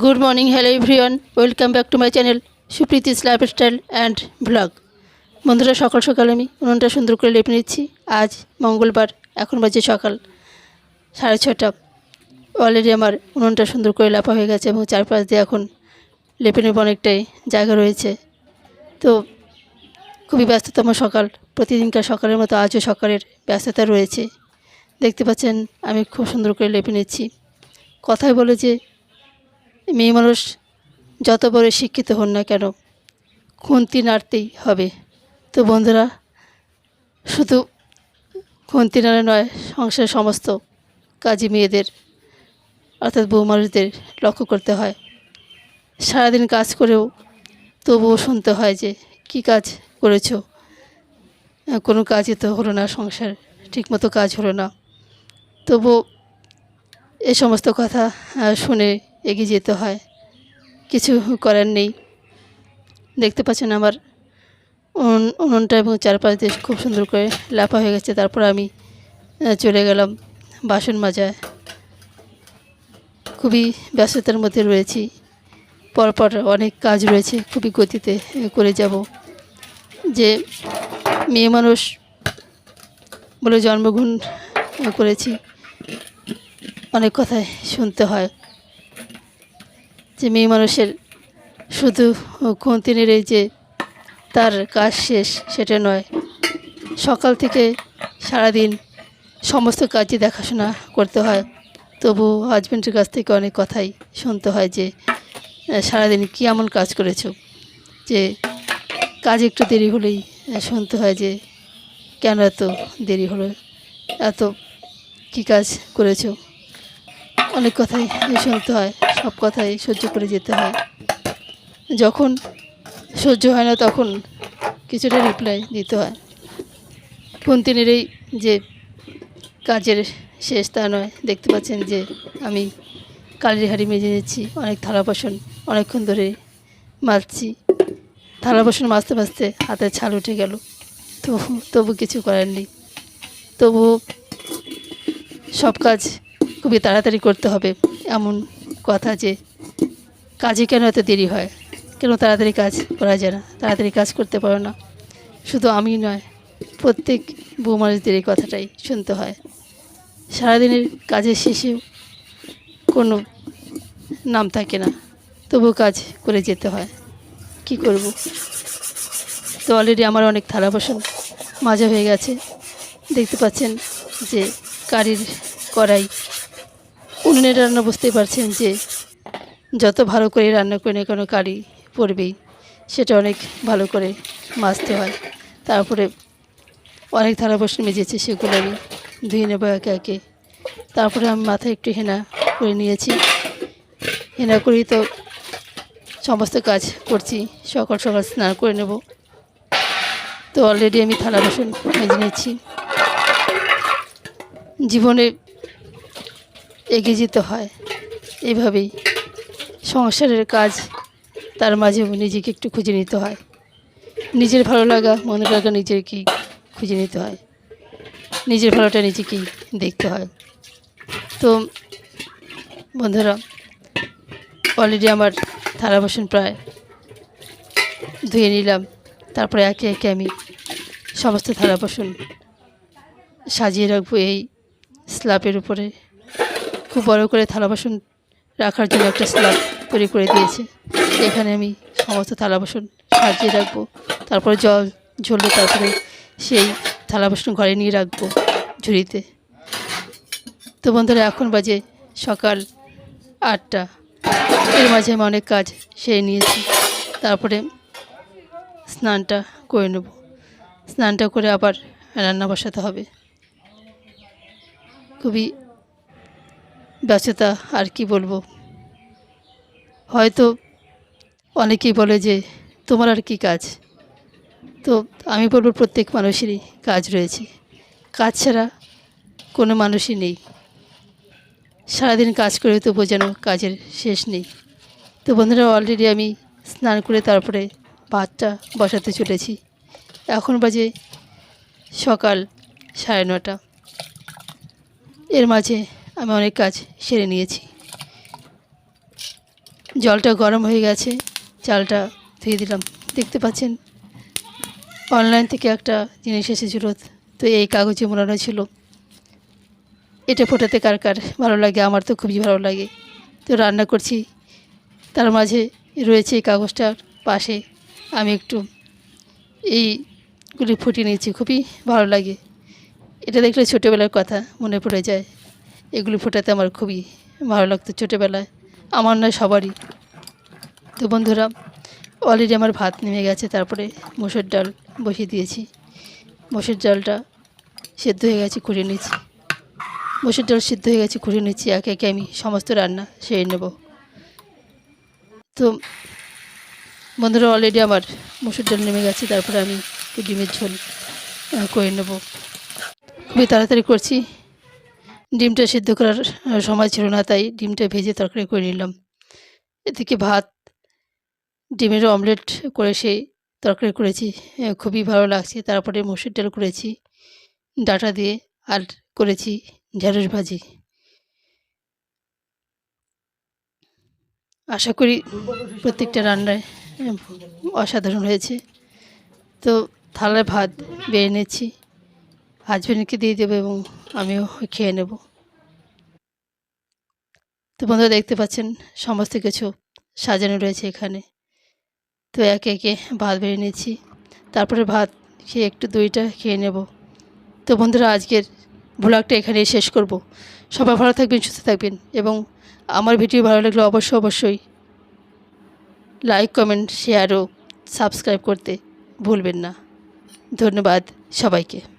Good morning hello everyone welcome back to my channel Supriti's lifestyle and blog বন্ধুরা, সকাল সকাল আমি উনুনটা সুন্দর করে লেপে নিচ্ছি। আজ মঙ্গলবার, এখন বাজে সকাল সাড়ে ছটা অলরেডি আমার উনুনটা সুন্দর করে লেপা হয়ে গেছে এবং চারপাশ দিয়ে এখন লেপে নেব অনেকটাই জায়গা রয়েছে। তো খুবই ব্যস্ততম সকাল, প্রতিদিনকার সকালের মতো আজও সকালের ব্যস্ততা রয়েছে। দেখতে পাচ্ছেন, আমি খুব সুন্দর করে লেপে নিচ্ছি। কথায় বলে যে মেয়ে মানুষ যত বড় শিক্ষিত হন না কেন, খুন্তি নাড়তেই হবে। তো বন্ধুরা, শুধু খুন্তি নাড়া নয়, সংসারের সমস্ত কাজী মেয়েদের, অর্থাৎ বউ মানুষদের লক্ষ্য করতে হয়। সারাদিন কাজ করেও তবুও শুনতে হয় যে, কি কাজ করেছ? কোনো কাজই তো হলো না, সংসার ঠিকমতো কাজ হলো না। তবু এ সমস্ত কথা শুনে এগিয়ে যেতে হয়। কিছু করার নেই। দেখতে পাচ্ছেন আমার উনুন উনুনটা এবং চারপাশ দিয়ে খুব সুন্দর করে লাফা হয়ে গেছে। তারপর আমি চলে গেলাম বাসন মাজায়। খুবই ব্যস্ততার মধ্যে রয়েছি। পরপর অনেক কাজ রয়েছে। খুবই গতিতে করে যাব। যে মেয়ে মানুষ বলে জন্মগ্রহণ করেছি, অনেক কথাই শুনতে হয়। যে মেয়ে মানুষের শুধু খুন্তিনের এই যে তার কাজ শেষ, সেটা নয়। সকাল থেকে সারাদিন সমস্ত কাজই দেখাশোনা করতে হয়। তবু হাজব্যান্ডের কাছ থেকে অনেক কথাই শুনতে হয় যে সারাদিন কী এমন কাজ করেছ? যে কাজ একটু দেরি হলেই শুনতে হয় যে কেন এত দেরি হলো? এত কী কাজ করেছ? অনেক কথাই শুনতে হয়, সব কথাই সহ্য করে যেতে হয়। যখন সহ্য হয় না তখন কিছুটা রিপ্লাই দিতে হয়। কুন্তিনের এই যে কাজের শেষ তা নয়, দেখতে পাচ্ছেন যে আমি কালির হাড়ি মেজে নিচ্ছি, অনেক থালা বাসন অনেকক্ষণ ধরে মাজছি। থালা বাসন মাজতে মাজতে হাতের ছাল উঠে গেল। তবু তবু কিছু করার তবু সব কাজ খুবই তাড়াতাড়ি করতে হবে এমন কথা যে কাজে কেন এত দেরি হয়? কেন তাড়াতাড়ি কাজ করা যায় না? তাড়াতাড়ি কাজ করতে পারো না। শুধু আমি নয়, প্রত্যেক বৌমানুষদের এই কথাটাই শুনতে হয়। সারাদিনের কাজের শেষেও কোনো নাম থাকে না তবু কাজ করে যেতে হয়। কি করব? তো অলরেডি আমার অনেক থালা বাসন মাজা হয়ে গেছে। দেখতে পাচ্ছেন যে কারির কড়াই উনুনের রান্না বুঝতেই পারছেন যে যত ভালো করে রান্না করে না কোনো কারি পড়বেই, সেটা অনেক ভালো করে মাজতে হয়। তারপরে অনেক থালা বাসন মেজেছে, সেগুলো আমি ধুয়ে নেব একে একে। তারপরে আমি মাথায় একটু হেনা করে নিয়েছি। হেনা করেই তো সমস্ত কাজ করছি, সকাল সকাল স্নান করে নেব। তো অলরেডি আমি থালা বাসন মেজে নিচ্ছি জীবনে এগিয়ে যেতে হয়। এভাবেই সংসারের কাজ তার মাঝে নিজেকে একটু খুঁজে নিতে হয়। নিজের ভালো লাগা মনে লাগা নিজেকেই খুঁজে নিতে হয়। নিজের ভালোটা নিজেকেই দেখতে হয়। তো বন্ধুরা অলরেডি আমার থালা বাসন প্রায় ধুয়ে নিলাম। তারপরে একে একে আমি সমস্ত থালা বাসন সাজিয়ে রাখব এই স্ল্যাবের উপরে। খুব বড় করে থালা বাসন রাখার জন্য একটা স্ল্যাব তৈরি করে দিয়েছে। এখানে আমি সমস্ত থালা বাসন সাজিয়ে রাখব। তারপরে জল ঝরলে তারপরে সেই থালা বাসন ঘরে নিয়ে রাখব ঝুড়িতে। তো বন্ধুরা, এখন বাজে সকাল আটটা। এর মাঝে আমি অনেক কাজ সেরে নিয়েছি। তারপরে স্নানটা করে নেব। স্নানটা করে আবার রান্না বসাতে হবে। খুবই ব্যস্ততা আর কি বলব? হয়তো অনেকেই বলে যে, তোমার আর কি কাজ? তো আমি বলব প্রত্যেক মানুষেরই কাজ রয়েছে। কাজ ছাড়া কোনো মানুষই নেই। সারাদিন কাজ করে তো বোঝানো কাজের শেষ নেই। তো বন্ধুরা অলরেডি আমি স্নান করে তারপরে ভাতটা বসাতে চলেছি। এখন বাজে সকাল সাড়ে নটা। এর মাঝে আমি অনেক কাজ সেরে নিয়েছি। জলটা গরম হয়ে গেছে, চালটা ধুয়ে দিলাম। দেখতে পাচ্ছেন অনলাইন থেকে একটা জিনিস এসেছিল, তো এই কাগজে মোড়ানো ছিল। এটা ফোটাতে কার কার ভালো লাগে? আমার তো খুবই ভালো লাগে। তো রান্না করছি। তার মাঝে রয়েছে এই কাগজটার পাশে আমি একটু এইগুলি ফুটিয়ে নিয়েছি, খুবই ভালো লাগে। এটা দেখলে ছোটোবেলার কথা মনে পড়ে যায়। এগুলি ফোটাতে আমার খুবই ভালো লাগতো ছোটোবেলায়। আমার নয়, সবারই। তো বন্ধুরা অলরেডি আমার ভাত নেমে গেছে, তারপরে মুসুর ডাল বসিয়ে দিয়েছি। মুসুর ডালটা সেদ্ধ হয়ে গেছে, খুঁড়ে নিয়েছি। মুসুর ডাল সিদ্ধ হয়ে গেছে, খুঁড়ে নিচ্ছি একে একে আমি সমস্ত রান্না সেরে নেব। তো বন্ধুরা অলরেডি আমার মুসুর ডাল নেমে গেছে, তারপরে আমি ডিমের ঝোল করে নেব। খুবই তাড়াতাড়ি করছি। ডিমটা সিদ্ধ করার সময় ছিল না, তাই ডিমটা ভেজে তরকারি করে নিলাম। এদিকে ভাত ডিমের অমলেট করে সেই তরকারি করেছি খুবই ভালো লাগছে। তারপরে মসুর ডাল করেছি, ডাটা দিয়ে, আর করেছি ঢেঁড়স ভাজি। আশা করি প্রত্যেকটা রান্নায় অসাধারণ হয়েছে। তো থালায় ভাত বেড়ে নিচ্ছি। হাজব্যান্ডকে দিয়ে দেবো এবং আমিও খেয়ে নেব। তো বন্ধুরা দেখতে পাচ্ছেন, সমস্ত কিছু সাজানো রয়েছে এখানে। তো একে একে ভাত বেড়ে নিয়েছি। তারপরে ভাত খেয়ে একটু দইটা খেয়ে নেব। তো বন্ধুরা, আজকের ভ্লগটা এখানেই শেষ করব। সবাই ভালো থাকবেন, সুস্থ থাকবেন এবং আমার ভিডিও ভালো লাগলে অবশ্যই অবশ্যই লাইক, কমেন্ট, শেয়ার ও সাবস্ক্রাইব করতে ভুলবেন না। ধন্যবাদ সবাইকে।